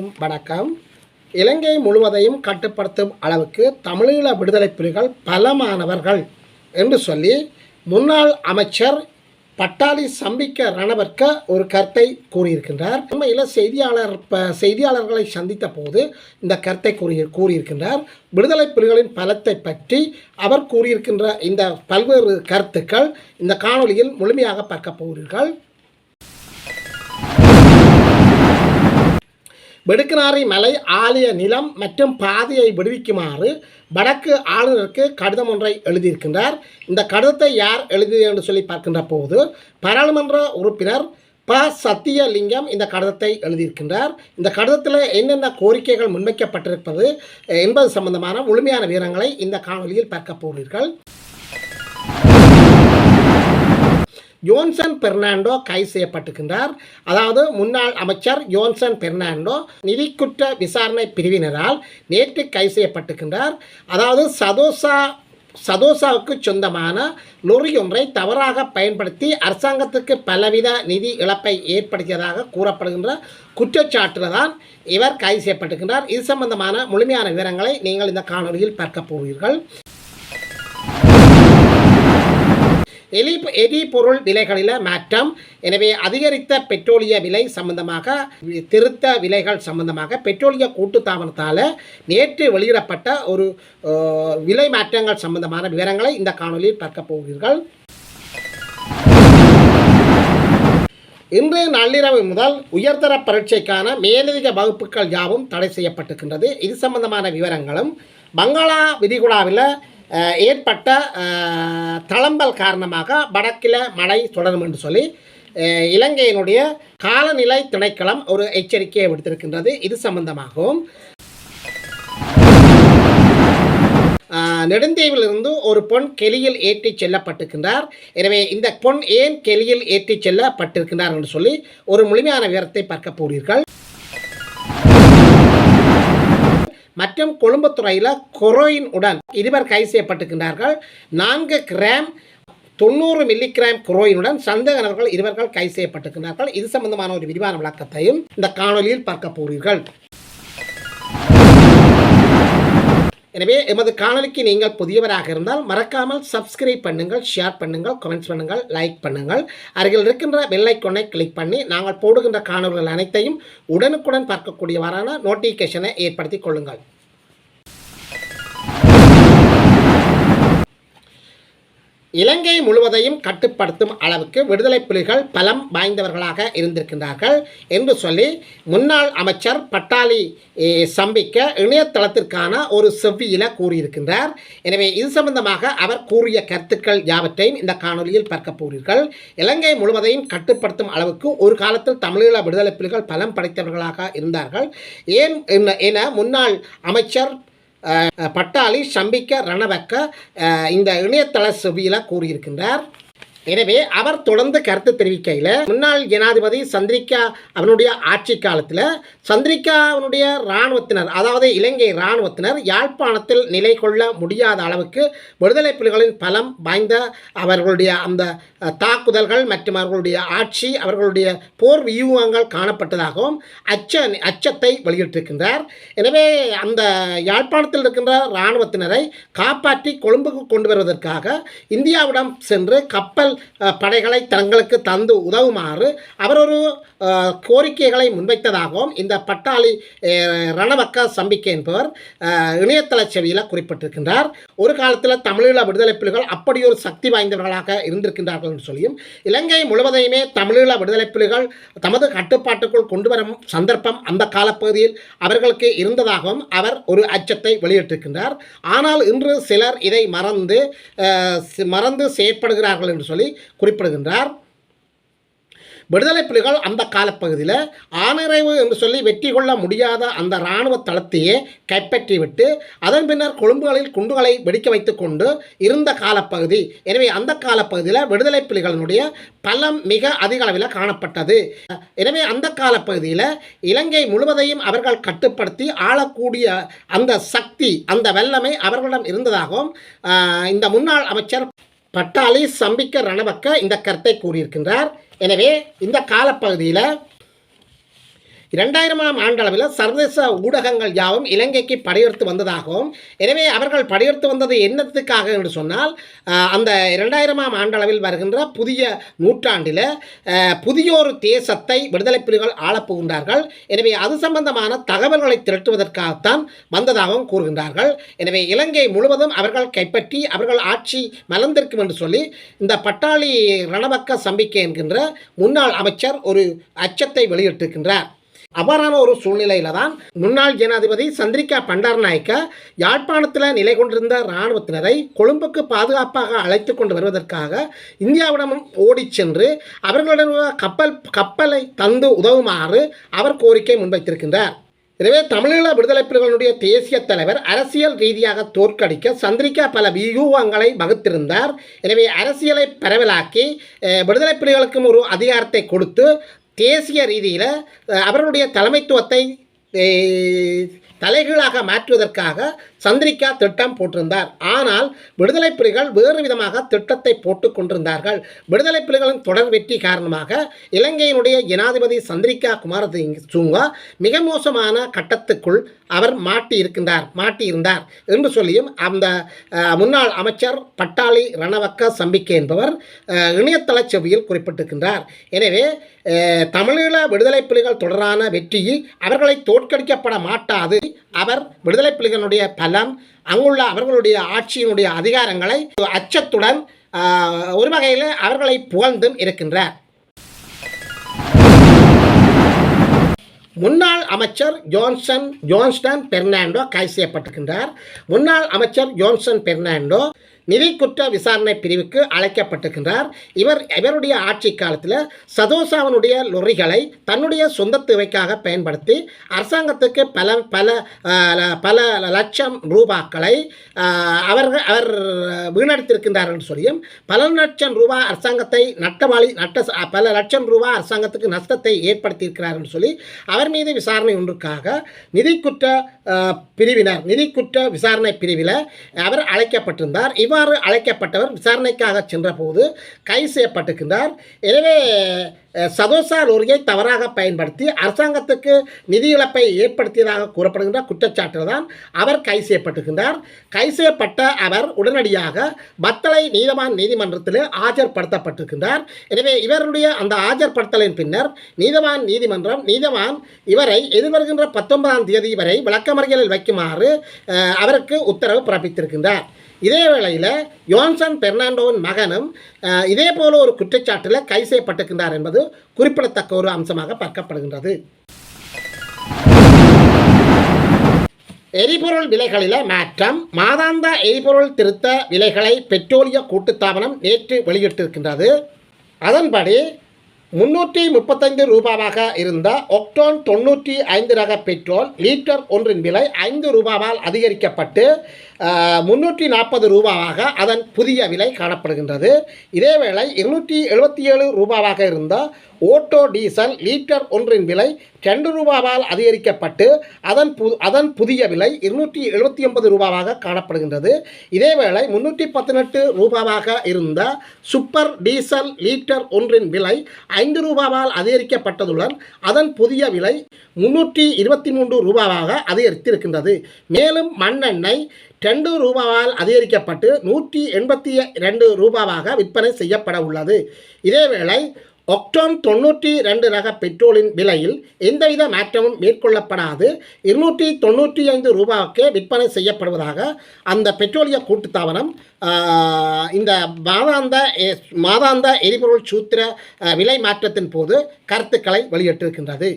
வணக்கம். இலங்கை முழுவதையும் கட்டுப்படுத்தும் அளவுக்கு தமிழீழ விடுதலை புலிகள் பலமானவர்கள் என்று சொல்லி முன்னாள் அமைச்சர் பட்டாளி சம்பிக்க ரணவர்க்க ஒரு கருத்தை கூறியிருக்கின்றார். உண்மையில் செய்தியாளர் ப செய்தியாளர்களை சந்தித்த போது இந்த கருத்தை கூறி கூறியிருக்கின்றார். விடுதலை புலிகளின் பலத்தை பற்றி அவர் கூறியிருக்கின்ற இந்த பல்வேறு கருத்துக்கள் இந்த காணொளியில் முழுமையாக பார்க்க போகிறீர்கள். வெடுக்கனாரி மலை ஆலய நிலம் மற்றும் பாதையை விடுவிக்குமாறு வடக்கு ஆளுநருக்கு கடிதம் ஒன்றை எழுதியிருக்கின்றார். இந்த கடிதத்தை யார் எழுதியது என்று சொல்லி பார்க்கின்ற போது பாராளுமன்ற உறுப்பினர் ப. சத்தியலிங்கம் இந்த கடிதத்தை எழுதியிருக்கின்றார். இந்த கடிதத்தில் என்னென்ன கோரிக்கைகள் முன்வைக்கப்பட்டிருப்பது என்பது சம்பந்தமான முழுமையான விவரங்களை இந்த காணொலியில் பார்க்க போகிறீர்கள். யோன்சன் பெர்னாண்டோ கைது செய்யப்பட்டிருக்கின்றார். அதாவது முன்னாள் அமைச்சர் யோன்சன் பெர்னாண்டோ நிதிக்குற்ற விசாரணை பிரிவினரால் நேற்று கைது செய்யப்பட்டிருக்கின்றார். அதாவது சதோசா சதோசாவுக்கு சொந்தமான லொரி ஒன்றை தவறாக பயன்படுத்தி அரசாங்கத்துக்கு பலவித நிதி இழப்பை ஏற்படுத்தியதாக கூறப்படுகின்ற குற்றச்சாட்டில் தான் இவர் கைது செய்யப்பட்டிருக்கின்றார். இது சம்பந்தமான முழுமையான விவரங்களை நீங்கள் இந்த காணொலியில் பார்க்க போவீர்கள் எலி எரிபொருள் விலைகளில் மாற்றம். எனவே அதிகரித்த பெட்ரோலிய விலை சம்பந்தமாக திருத்த விலைகள் சம்பந்தமாக பெட்ரோலிய கூட்டுத்தாபனத்தால் நேற்று வெளியிடப்பட்ட ஒரு விலை மாற்றங்கள் சம்பந்தமான விவரங்களை இந்த காணொலியில் பார்க்க போகிறீர்கள். இன்று நள்ளிரவு முதல் உயர்தர பரீட்சைக்கான மேலதிக வகுப்புகள் யாவும் தடை செய்யப்பட்டிருக்கின்றது. இது சம்பந்தமான விவரங்களும் பங்களா விதிகுடாவில் ஏற்பட்ட தளம்பல் காரணமாக வடக்கில் மழை தொடரும் என்று சொல்லி இலங்கையினுடைய காலநிலை திணைக்களம் ஒரு எச்சரிக்கையை விடுத்திருக்கின்றது. இது சம்பந்தமாகவும். நெடுந்தீவிலிருந்து ஒரு பொன் கெளியில் ஏற்றி செல்லப்பட்டிருக்கின்றார். எனவே இந்த பொன் ஏன் கெளியில் ஏற்றி செல்லப்பட்டிருக்கின்றார் என்று சொல்லி ஒரு முழுமையான விவரத்தை பார்க்க போகிறீர்கள். மற்றும் கொழும்புத்துறையில் கொரோயின் உடன் இருவர் கைது செய்யப்பட்டிருக்கின்றார்கள். நான்கு கிராம் தொண்ணூறு மில்லிகிராம் குரோயினுடன் சந்தேக நபர்கள் இருவர்கள் கைது செய்யப்பட்டிருக்கிறார்கள் இது சம்பந்தமான ஒரு விரிவான விளக்கத்தையும் இந்த காணொலியில் பார்க்க போகிறீர்கள். எனவே எமது காணொலிக்கு நீங்கள் புதியவராக இருந்தால் மறக்காமல் சப்ஸ்கிரைப் பண்ணுங்கள் ஷேர் பண்ணுங்கள் கமெண்ட்ஸ் பண்ணுங்கள் லைக் பண்ணுங்கள். அருகில் இருக்கின்ற பெல் கிளிக் பண்ணி நாங்கள் போடுகின்ற காணொலிகள் அனைத்தையும் உடனுக்குடன் பார்க்கக்கூடியவாறான நோட்டிஃபிகேஷனை ஏற்படுத்திக் கொள்ளுங்கள். இலங்கை முழுவதையும் கட்டுப்படுத்தும் அளவுக்கு விடுதலை புலிகள் பலம் வாய்ந்தவர்களாக இருந்திருக்கின்றார்கள் என்று சொல்லி முன்னாள் அமைச்சர் பட்டாளி சம்பிக்க இணையதளத்திற்கான ஒரு செவ்வியில கூறியிருக்கின்றார். எனவே இது சம்பந்தமாக அவர் கூறிய கருத்துக்கள் யாவற்றையும் இந்த காணொலியில் பார்க்க போகிறீர்கள். இலங்கை முழுவதையும் கட்டுப்படுத்தும் அளவுக்கு ஒரு காலத்தில் தமிழீழ விடுதலை புலிகள் பலம் படைத்தவர்களாக இருந்தார்கள். ஏன் என்ன- என முன்னாள் அமைச்சர் பட்டாளி சம்பிக்க ரணவக்க இந்த இணையதள செவியில் கூறியிருக்கின்றார். எனவே அவர் தொடர்ந்து கருத்து தெரிவிக்கையில் முன்னாள் ஜனாதிபதி சந்திரிகா அவனுடைய ஆட்சி காலத்தில் சந்திரிகாவினுடைய இராணுவத்தினர் அதாவது இலங்கை இராணுவத்தினர் யாழ்ப்பாணத்தில் நிலை கொள்ள முடியாத அளவுக்கு விடுதலை புலிகளின் பலம் வாய்ந்த அவர்களுடைய அந்த தாக்குதல்கள் மற்றும் அவர்களுடைய ஆட்சி அவர்களுடைய போர் வியூகங்கள் காணப்பட்டதாகவும் அச்ச அச்சத்தை வெளியிட்டிருக்கின்றார். எனவே அந்த யாழ்ப்பாணத்தில் இருக்கின்ற இராணுவத்தினரை காப்பாற்றி கொழும்புக்கு கொண்டு வருவதற்காக இந்தியாவிடம் சென்று கப்பல் படைகளை தங்களுக்கு தந்து உதவுமாறு அவர் ஒரு கோரிக்கைகளை முன்வைத்ததாகவும் இந்த பட்டாளி ரணவக்க சம்பிக்கை என்பவர் இணையதள செவியில் குறிப்பிட்டிருக்கின்றார். ஒரு காலத்தில் தமிழீழ விடுதலை புலிகள் அப்படி ஒரு சக்தி வாய்ந்தவர்களாக இருந்திருக்கின்றார்கள் என்று சொல்லியும் இலங்கை முழுவதையுமே தமிழீழ விடுதலை புலிகள் தமது கட்டுப்பாட்டுக்குள் கொண்டு வரும் சந்தர்ப்பம் அந்த காலப்பகுதியில் அவர்களுக்கு இருந்ததாகவும் அவர் ஒரு அச்சத்தை வெளியிட்டிருக்கின்றார். ஆனால் இன்று சிலர் இதை மறந்து மறந்து செயற்படுகிறார்கள் என்று சொல்லி என்பதை குறிப்பிடுகின்றார். விடுதலை புலிகள் அந்த காலப்பகுதியில் ஆனிறைவு என்று சொல்லி வெற்றி கொள்ள முடியாத அந்த இராணுவ தளத்தையே கைப்பற்றிவிட்டு அதன் பின்னர் கொழும்புகளில் குண்டுகளை வெடிக்க வைத்து கொண்டு இருந்த காலப்பகுதி. எனவே அந்த காலப்பகுதியில் விடுதலை புலிகளினுடைய பலம் மிக அதிக அளவில் காணப்பட்டது. எனவே அந்த காலப்பகுதியில் இலங்கை முழுவதையும் அவர்கள் கட்டுப்படுத்தி ஆளக்கூடிய அந்த சக்தி அந்த வல்லமை அவர்களிடம் இருந்ததாகவும் இந்த முன்னாள் அமைச்சர் பட்டாளி சம்பிக்க ரணவக்க இந்த கருத்தை கூறியிருக்கின்றார். எனவே இந்த காலப்பகுதியில் இரண்டாயிரமாம் ஆண்டளவில் சர்வதேச ஊடகங்கள் யாவும் இலங்கைக்கு படையெடுத்து வந்ததாகவும் எனவே அவர்கள் படையெடுத்து வந்தது என்னத்துக்காக என்று சொன்னால் அந்த இரண்டாயிரமாம் ஆண்டளவில் வருகின்ற புதிய நூற்றாண்டில் புதிய ஒரு தேசத்தை விடுதலை புலிகள் ஆளப்புகின்றார்கள். எனவே அது சம்பந்தமான தகவல்களை திரட்டுவதற்காகத்தான் வந்ததாகவும் கூறுகின்றார்கள். எனவே இலங்கை முழுவதும் அவர்கள் கைப்பற்றி அவர்கள் ஆட்சி மலர்ந்திருக்கும் என்று சொல்லி இந்த பட்டாளி ரணபக்க சம்பிக்கை என்கின்ற முன்னாள் அமைச்சர் ஒரு அச்சத்தை வெளியிட்டிருக்கின்றார். அவ்வாறான ஒரு சூழ்நிலையில தான் முன்னாள் ஜனாதிபதி சந்திரிகா பண்டாரநாயக்க யாழ்ப்பாணத்தில் நிலை கொண்டிருந்த இராணுவத்தினரை கொழும்புக்கு பாதுகாப்பாக அழைத்து கொண்டு வருவதற்காக இந்தியாவிடம் ஓடி சென்று அவர்களிடம் கப்பல் கப்பலை தந்து உதவுமாறு அவர் கோரிக்கை முன்வைத்திருக்கின்றார். எனவே தமிழீழ விடுதலை புலிகளுடைய தேசிய தலைவர் அரசியல் ரீதியாக தோற்கடிக்க சந்திரிக்கா பல வியூகங்களை வகுத்திருந்தார். எனவே அரசியலை பரவலாக்கி விடுதலை புலிகளுக்கும் ஒரு அதிகாரத்தை கொடுத்து தேசிய ரீதியில் அவர்களுடைய தலைமைத்துவத்தை தலைகீழாக மாற்றுவதற்காக சந்திரிகா திட்டம் போட்டிருந்தார். ஆனால் விடுதலை புலிகள் வேறு விதமாக திட்டத்தை போட்டு கொண்டிருந்தார்கள். விடுதலை புலிகளின் தொடர் வெற்றி காரணமாக இலங்கையினுடைய ஜனாதிபதி சந்திரிகா குமாரதுங்கா மிக மோசமான கட்டத்துக்குள் அவர் மாட்டி இருக்கின்றார் மாட்டியிருந்தார் என்று சொல்லியும் அந்த முன்னாள் அமைச்சர் பட்டாளி ரணவக்க சம்பிக்கை என்பவர் இணையதள செவியில் குறிப்பிட்டிருக்கின்றார். எனவே தமிழீழ விடுதலை புலிகள் தொடரான வெற்றி அவர்களை தோற்கடிக்கப்பட மாட்டாது. அவர் விடுதலை புலிகளுடைய அல்லாம் அங்குள்ள அவர்களுடைய ஆட்சியினுடைய அதிகாரங்களை அச்சத்துடன் ஆஹ், ஒரு வகையில் அவர்களை புகழ்ந்தும் இருக்கின்றார். முன்னாள் அமைச்சர் ஜோன்சன் ஜோன்ஸ்டன் பெர்னாண்டோ கைது செய்யப்பட்டிருக்கின்றார். முன்னாள் அமைச்சர் ஜோன்சன் பெர்னாண்டோ நிதி குற்ற விசாரணை பிரிவுக்கு அழைக்கப்பட்டிருக்கின்றார். இவர் இவருடைய ஆட்சி காலத்தில் சதோசாவனுடைய லொரிகளை தன்னுடைய சொந்த தேவைக்காக பயன்படுத்தி அரசாங்கத்துக்கு பல பல பல லட்சம் ரூபாக்களை அவர்கள் அவர் வீணடித்திருக்கின்றார் என்று சொல்லியும் பல லட்சம் ரூபாய் அரசாங்கத்தை நட்டவாளி நட்ட பல லட்சம் ரூபாய் அரசாங்கத்துக்கு நஷ்டத்தை ஏற்படுத்தியிருக்கிறார் என்று சொல்லி அவர் மீது விசாரணை ஒன்றுக்காக நிதி குற்ற பிரிவினர் நிதி குற்ற விசாரணை பிரிவில் அவர் அழைக்கப்பட்டிருந்தார். இவர் இவ்வாறு அழைக்கப்பட்டவர் விசாரணைக்காக சென்றபோது கைது செய்யப்பட்டிருக்கின்றார். எனவே சதோசா லோரியை தவறாக பயன்படுத்தி அரசாங்கத்துக்கு நிதி இழப்பை ஏற்படுத்தியதாக கூறப்படுகின்ற குற்றச்சாட்டில் தான் அவர் கைது செய்யப்பட்டிருக்கின்றார். கைது செய்யப்பட்ட அவர் உடனடியாக பத்தளை நீதவான் நீதிமன்றத்தில் ஆஜர்படுத்தப்பட்டிருக்கின்றார். எனவே இவருடைய அந்த ஆஜர்படுத்தலின் பின்னர் நீதவான் நீதிமன்றம் நீதவான் இவரை எதிர்வருகின்ற பத்தொன்பதாம் தேதி வரை விளக்கமறியலில் வைக்குமாறு அவருக்கு உத்தரவு பிறப்பித்திருக்கின்றார். இதே வேளையில் யோன்சன் பெர்னாண்டோவின் மகனும் இதே போல ஒரு குற்றச்சாட்டில் கை செய்யப்பட்டிருக்கின்றார் என்பது குறிப்பிடத்தக்க ஒரு அம்சமாக பார்க்கப்படுகின்றது. எரிபொருள் விலைகளில் மாற்றம் மாதாந்த எரிபொருள் திருத்த விலைகளை பெட்ரோலிய கூட்டுத்தாபனம் நேற்று வெளியிட்டிருக்கின்றது. அதன்படி முன்னூற்றி முப்பத்தைந்து ரூபாவாக இருந்த ஒக்டோன் தொண்ணூற்றி ஐந்து ரக பெட்ரோல் லீட்டர் ஒன்றின் விலை ஐந்து ரூபாவால் அதிகரிக்கப்பட்டு முன்னூற்றி நாற்பது ரூபாவாக அதன் புதிய விலை காணப்படுகின்றது. இதேவேளை இருநூற்றி எழுபத்தி ஏழு ரூபாவாக இருந்த ஓட்டோ டீசல் லீட்டர் ஒன்றின் விலை ரெண்டு ரூபாவால் அதிகரிக்கப்பட்டு அதன் பு அதன் புதிய விலை இருநூற்றி எழுபத்தி ஒன்பது ரூபாவாக காணப்படுகின்றது. இதேவேளை முன்னூற்றி பதினெட்டு ரூபாவாக இருந்த சூப்பர் டீசல் லீட்டர் ஒன்றின் விலை ஐந்து ரூபாவால் அதிகரிக்கப்பட்டதுடன் அதன் புதிய விலை முன்னூற்றி இருபத்தி மூன்று ரூபாவாக அதிகரித்திருக்கின்றது. மேலும் மண்ணெண்ணெய் ரெண்டு ரூபாவால் அதிகரிக்கப்பட்டு நூற்றி எண்பத்தி ரெண்டு ரூபாவாக விற்பனை செய்யப்பட உள்ளது. இதேவேளை ஒக்டோன் தொண்ணூற்றி ரெண்டு ரக பெட்ரோலின் விலையில் எந்தவித மாற்றமும் மேற்கொள்ளப்படாது. இருநூற்றி தொண்ணூற்றி ஐந்து ரூபாய்க்கே விற்பனை செய்யப்படுவதாக அந்த பெட்ரோலிய கூட்டுத்தாபனம் இந்த மாதாந்த மாதாந்த எரிபொருள் சூத்திர விலை மாற்றத்தின் போது கருத்துக்களை வெளியிட்டிருக்கின்றது.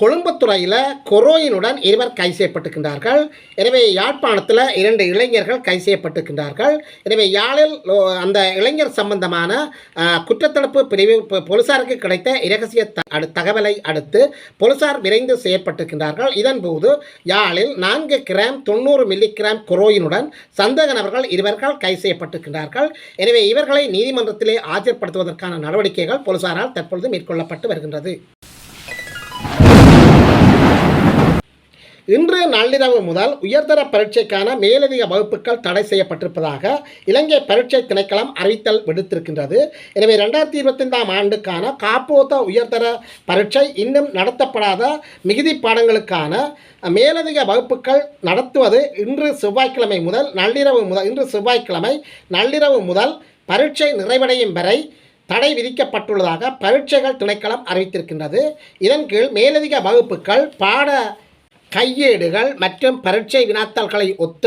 கொழும்புத்துறையில் கொரோயினுடன் இருவர் கைது செய்யப்பட்டிருக்கின்றார்கள். எனவே யாழ்ப்பாணத்தில் இரண்டு இளைஞர்கள் கைது செய்யப்பட்டிருக்கின்றார்கள். எனவே யாழில் அந்த இளைஞர் சம்பந்தமான குற்றத்தடுப்பு பிரிவு பொ- போலீசாருக்கு கிடைத்த இரகசிய த- தகவலை அடுத்து போலீசார் விரைந்து செய்யப்பட்டிருக்கின்றார்கள். இதன்போது யாழில் நான்கு கிராம் தொண்ணூறு மில்லி கிராம் கொரோயினுடன் சந்தேக நபர்கள் இருவர்கள் கைது செய்யப்பட்டிருக்கின்றார்கள். எனவே இவர்களை நீதிமன்றத்திலே ஆஜர்படுத்துவதற்கான நடவடிக்கைகள் போலீசாரால் தற்பொழுது மேற்கொள்ளப்பட்டு வருகின்றது. இன்று நள்ளிரவு முதல் உயர்தர பரீட்சைக்கான மேலதிக வகுப்புகள் தடை செய்யப்பட்டிருப்பதாக இலங்கை பரீட்சை திணைக்களம் அறிவித்தல் விடுத்திருக்கின்றது. எனவே ரெண்டாயிரத்தி இருபத்தைந்தாம் ஆண்டுக்கான காப்போத்த உயர்தர பரீட்சை இன்னும் நடத்தப்படாத மிகுதி பாடங்களுக்கான மேலதிக வகுப்புகள் நடத்துவது இன்று செவ்வாய்க்கிழமை முதல் நள்ளிரவு முதல் இன்று செவ்வாய்க்கிழமை நள்ளிரவு முதல் பரீட்சை நிறைவடையும் வரை தடை விதிக்கப்பட்டுள்ளதாக பரீட்சைகள் திணைக்களம் அறிவித்திருக்கின்றது. இதன் கீழ் மேலதிக வகுப்புகள் பாட கையேடுகள் மற்றும் பரீட்சை வினாத்தாள்களை ஒத்த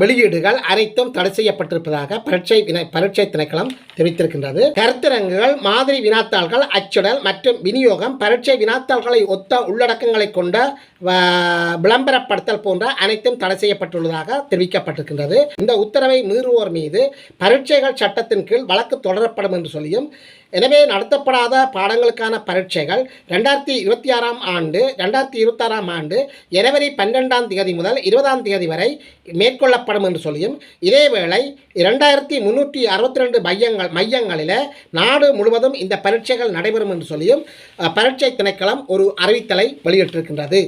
வெளியீடுகள் அனைத்தும் தடை செய்யப்பட்டிருப்பதாக பரீட்சை வினை பரீட்சை திணைக்களம் தெரிவித்திருக்கின்றது. கருத்தரங்குகள் மாதிரி வினாத்தாள்கள் அச்சுடல் மற்றும் விநியோகம் பரீட்சை வினாத்தாள்களை ஒத்த உள்ளடக்கங்களை கொண்ட விளம்பரப்படுத்தல் போன்ற அனைத்தும் தடை செய்யப்பட்டுள்ளதாக தெரிவிக்கப்பட்டிருக்கின்றது. இந்த உத்தரவை மீறுவோர் மீது பரீட்சைகள் சட்டத்தின் கீழ் வழக்கு தொடரப்படும் என்று சொல்லியும் எனவே நடத்தப்படாத பாடங்களுக்கான பரீட்சைகள் ரெண்டாயிரத்தி இருபத்தி ஆறாம் ஆண்டு ரெண்டாயிரத்தி இருபத்தாறாம் ஆண்டு ஜனவரி பன்னெண்டாம் தேதி முதல் இருபதாம் தேதி வரை மேற்கொள்ளப்படும் என்று சொல்லியும் இதேவேளை இரண்டாயிரத்தி முந்நூற்றி அறுபத்தி ரெண்டு மையங்கள் மையங்களில் நாடு முழுவதும் இந்த பரீட்சைகள் நடைபெறும் என்று சொல்லியும் பரீட்சை திணைக்களம் ஒரு அறிவித்தலை வெளியிட்டிருக்கின்றது.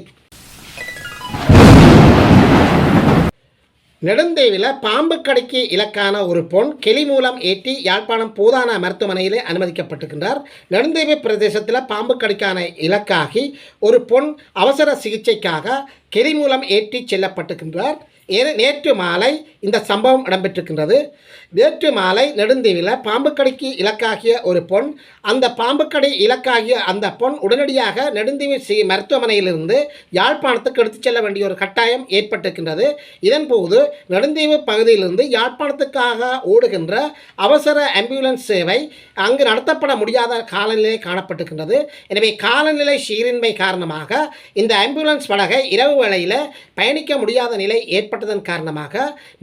நெடுந்தேவில பாம்பு கடைக்கு இலக்கான ஒரு பொன் கெளி மூலம் ஏற்றி யாழ்ப்பாணம் பூதான மருத்துவமனையிலே அனுமதிக்கப்பட்டிருக்கின்றார். நெடுந்தேவி பிரதேசத்தில் பாம்பு கடிக்கான இலக்காகி ஒரு பொன் அவசர சிகிச்சைக்காக கெளி மூலம் ஏற்றி செல்லப்பட்டிருக்கின்றார். ஏ- நேற்று மாலை இந்த சம்பவம் இடம்பெற்றிருக்கின்றது. நேற்று மாலை நெடுந்தீவில் பாம்புக்கடிக்கு இலக்காகிய ஒரு பொன் அந்த பாம்பு இலக்காகிய அந்த பொன் உடனடியாக நெடுந்தீவு சி மருத்துவமனையிலிருந்து யாழ்ப்பாணத்துக்கு எடுத்துச் செல்ல வேண்டிய ஒரு கட்டாயம் ஏற்பட்டிருக்கின்றது. இதன்போது நெடுந்தீவு பகுதியிலிருந்து யாழ்ப்பாணத்துக்காக ஓடுகின்ற அவசர ஆம்புலன்ஸ் சேவை அங்கு நடத்தப்பட முடியாத காலநிலை காணப்பட்டிருக்கின்றது. எனவே காலநிலை சீரின்மை காரணமாக இந்த ஆம்புலன்ஸ் படகை இரவு வேளையில் பயணிக்க முடியாத நிலை ஏற்பட்டதன் காரணமாக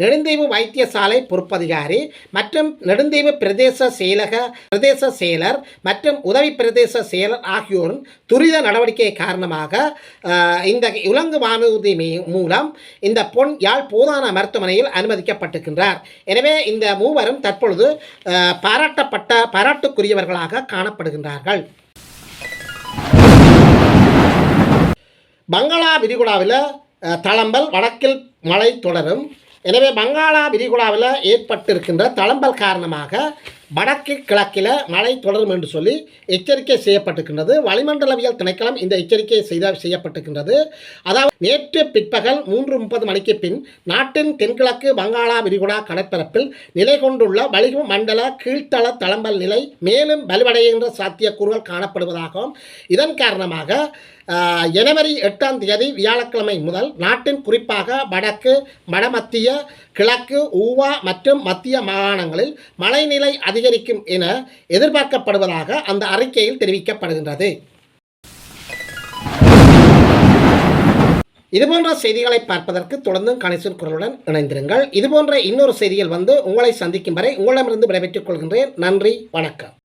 நெடுந்தீவு வைத்தியசாலை பொறுப்பதிகாரி மற்றும் நெடுந்தீவு பிரதேச செயலக பிரதேச செயலர் மற்றும் உதவி பிரதேச செயலர் ஆகியோரின் துரித நடவடிக்கை காரணமாக இந்த உலங்கு வானூர்தி மூலம் இந்த பொன் யாழ் போதான மருத்துவமனையில் அனுமதிக்கப்பட்டிருக்கின்றார். எனவே இந்த மூவரும் தற்பொழுது பாராட்டப்பட்ட பாராட்டுக்குரியவர்களாக காணப்படுகின்றார்கள். பங்களா விரிகுடாவில் தளம்பல் வடக்கில் மழை தொடரும். எனவே வங்காளா விரிகுடாவில் ஏற்பட்டிருக்கின்ற தளம்பல் காரணமாக வடக்கு கிழக்கில் மழை தொடரும் என்று சொல்லி எச்சரிக்கை செய்யப்பட்டிருக்கின்றது. வளிமண்டலவியல் திணைக்களம் இந்த எச்சரிக்கை செய்த செய்யப்பட்டிருக்கின்றது. அதாவது நேற்று பிற்பகல் மூன்று முப்பது மணிக்கு பின் நாட்டின் தென்கிழக்கு வங்காளா விரிகுடா கடற்பரப்பில் நிலை கொண்டுள்ள வளிமண்டல கீழ்த்தள தளம்பல் நிலை மேலும் வலுவடைகின்ற சாத்தியக்கூறுகள் காணப்படுவதாகவும் இதன் காரணமாக ஜனவரி எட்டாம் தேதி வியாழக்கிழமை முதல் நாட்டின் குறிப்பாக வடக்கு வடமத்திய கிழக்கு ஊவா மற்றும் மத்திய மாகாணங்களில் மழைநிலை அதிகரிக்கும் என எதிர்பார்க்கப்படுவதாக அந்த அறிக்கையில் தெரிவிக்கப்படுகின்றது. இதுபோன்ற செய்திகளை பார்ப்பதற்கு தொடர்ந்து கணேசன் குரலுடன் இணைந்திருங்கள். இதுபோன்ற இன்னொரு செய்தியில் வந்து உங்களை சந்திக்கும் வரை உங்களிடமிருந்து விடைபெற்றுக் கொள்கின்றேன். நன்றி வணக்கம்.